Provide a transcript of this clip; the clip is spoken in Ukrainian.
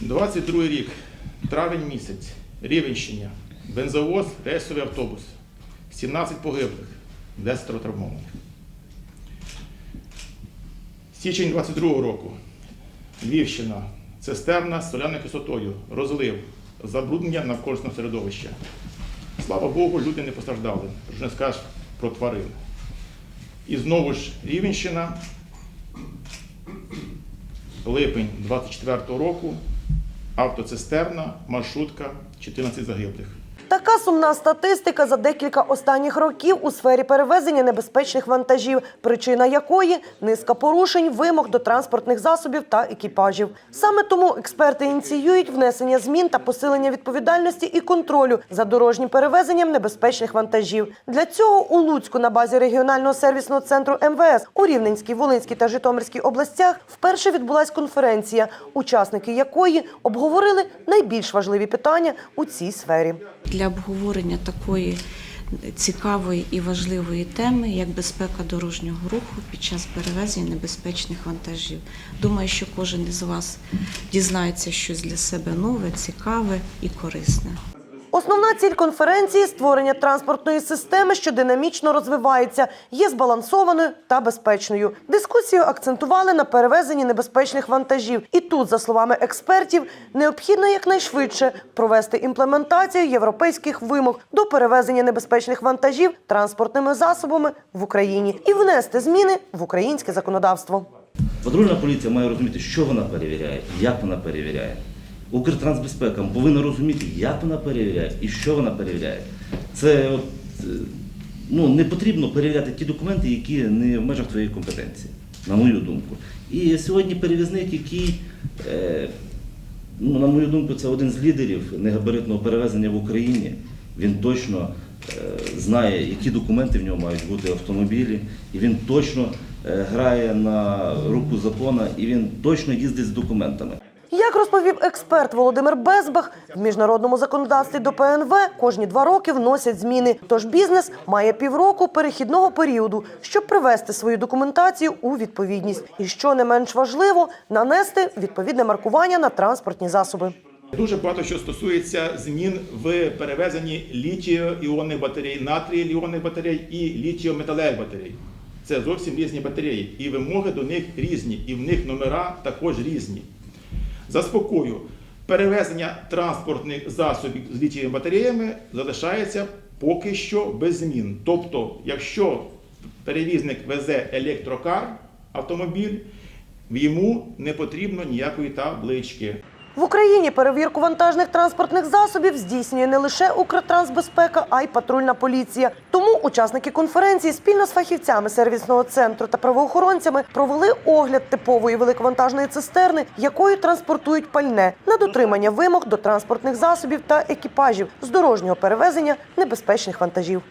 22 рік, травень місяць, Рівенщина, бензовоз, рейсовий автобус, 17 погиблих, 10 травмованих. Січень 22 року, Львівщина, цистерна з соляною кислотою, розлив, забруднення навколишнього середовища. Слава Богу, люди не постраждали. Вже не скажеш про тварин. І знову ж Рівенщина, липень 24 року, автоцистерна, маршрутка, 14 загиблих. Така сумна статистика за декілька останніх років у сфері перевезення небезпечних вантажів, причина якої низка порушень вимог до транспортних засобів та екіпажів. Саме тому експерти ініціюють внесення змін та посилення відповідальності і контролю за дорожнім перевезенням небезпечних вантажів. Для цього у Луцьку на базі регіонального сервісного центру МВС у Рівненській, Волинській та Житомирській областях вперше відбулась конференція, учасники якої обговорили найбільш важливі питання у цій сфері. Для обговорення такої цікавої і важливої теми, як безпека дорожнього руху під час перевезення небезпечних вантажів. Думаю, що кожен із вас дізнається щось для себе нове, цікаве і корисне. Основна ціль конференції створення транспортної системи, що динамічно розвивається, є збалансованою та безпечною. Дискусію акцентували на перевезенні небезпечних вантажів. І тут, за словами експертів, необхідно якнайшвидше провести імплементацію європейських вимог до перевезення небезпечних вантажів транспортними засобами в Україні і внести зміни в українське законодавство. Патрульна поліція має розуміти, що вона перевіряє, як вона перевіряє. Укртрансбезпека повинна розуміти, як вона перевіряє і що вона перевіряє. Це от, е, ну, не потрібно перевіряти ті документи, які не в межах твоєї компетенції, на мою думку. І сьогодні перевізник, який, е, ну, на мою думку, це один з лідерів негабаритного перевезення в Україні. Він точно е, знає, які документи в нього мають бути автомобілі, і він точно е, грає на руку закона, і він точно їздить з документами. Як розповів експерт Володимир Безбах, в міжнародному законодавстві до ПНВ кожні два роки вносять зміни. Тож бізнес має півроку перехідного періоду, щоб привести свою документацію у відповідність. І що не менш важливо, нанести відповідне маркування на транспортні засоби. Дуже багато що стосується змін в перевезенні літіо-іонних батарей, натрій-іонних батарей і літіо-металевих батарей. Це зовсім різні батареї, і вимоги до них різні, і в них номера також різні. Заспокою, перевезення транспортних засобів з літієвими батареями залишається поки що без змін. Тобто, якщо перевізник везе електрокар, автомобіль, йому не потрібно ніякої таблички. В Україні перевірку вантажних транспортних засобів здійснює не лише Укртрансбезпека, а й патрульна поліція. Тому учасники конференції спільно з фахівцями сервісного центру та правоохоронцями провели огляд типової великовантажної цистерни, якою транспортують пальне на дотримання вимог до транспортних засобів та екіпажів з дорожнього перевезення небезпечних вантажів.